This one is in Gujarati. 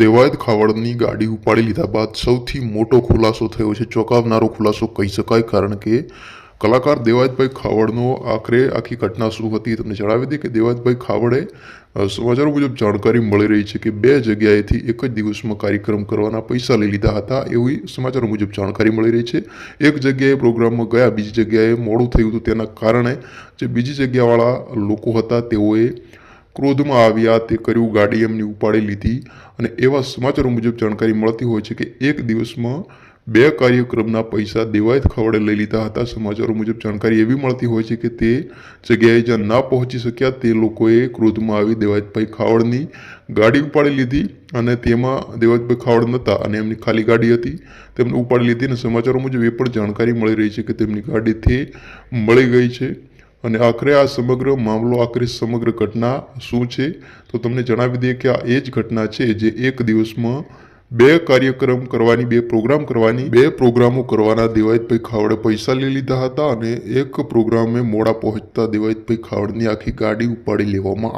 દેવાયત ખાવડની ગાડી ઉપાડી લીધા બાદ સૌથી મોટો ખુલાસો થયો છે. ચોંકાવનારો ખુલાસો કહી શકાય કારણ કે કલાકાર દેવાયતભાઈ ખાવડનો આખરે આખી ઘટના શું હતી તમને જણાવી દઈએ કે દેવાયતભાઈ ખાવડે સમાચારો મુજબ જાણકારી મળી રહી છે કે બે જગ્યાએથી એક જ દિવસમાં કાર્યક્રમ કરવાના પૈસા લઈ લીધા હતા એવી સમાચારો મુજબ જાણકારી મળી રહી છે. એક જગ્યાએ પ્રોગ્રામમાં ગયા, બીજી જગ્યાએ મોડું થયું હતું. તેના કારણે જે બીજી જગ્યાવાળા લોકો હતા તેઓએ ક્રોધમાં આવ્યા તે કર્યું, ગાડી એમની ઉપાડી લીધી અને એવા સમાચારો મુજબ જાણકારી મળતી હોય છે કે એક દિવસમાં બે કાર્યક્રમના પૈસા દેવાયત ખવડે લઈ લીધા હતા. સમાચારો મુજબ જાણકારી એવી મળતી હોય છે કે તે જગ્યાએ જ્યાં ના પહોંચી શક્યા તે લોકોએ ક્રોધમાં આવી દેવાયતભાઈ ખાવડની ગાડી ઉપાડી લીધી અને તેમાં દેવાયતભાઈ ખાવડ નહોતા અને એમની ખાલી ગાડી હતી તેમને ઉપાડી લીધી અને સમાચારો મુજબ એ પણ જાણકારી મળી રહી છે કે તેમની ગાડીથી મળી ગઈ છે. અને આખરે આ સમગ્ર મામલો, આખરે સમગ્ર ઘટના શું છે? તો તમને જણાવી દઈએ કે આ એ જ ઘટના છે જે એક દિવસમાં બે કાર્યક્રમ કરવાની, બે પ્રોગ્રામ કરવાની, બે પ્રોગ્રામો કરવાના દેવાયતભાઈ ખાવડે પૈસા લઈ લીધા હતા અને એક પ્રોગ્રામે મોડા પહોંચતા દેવાયતભાઈ ખાવડની આખી ગાડી ઉપાડી લેવામાં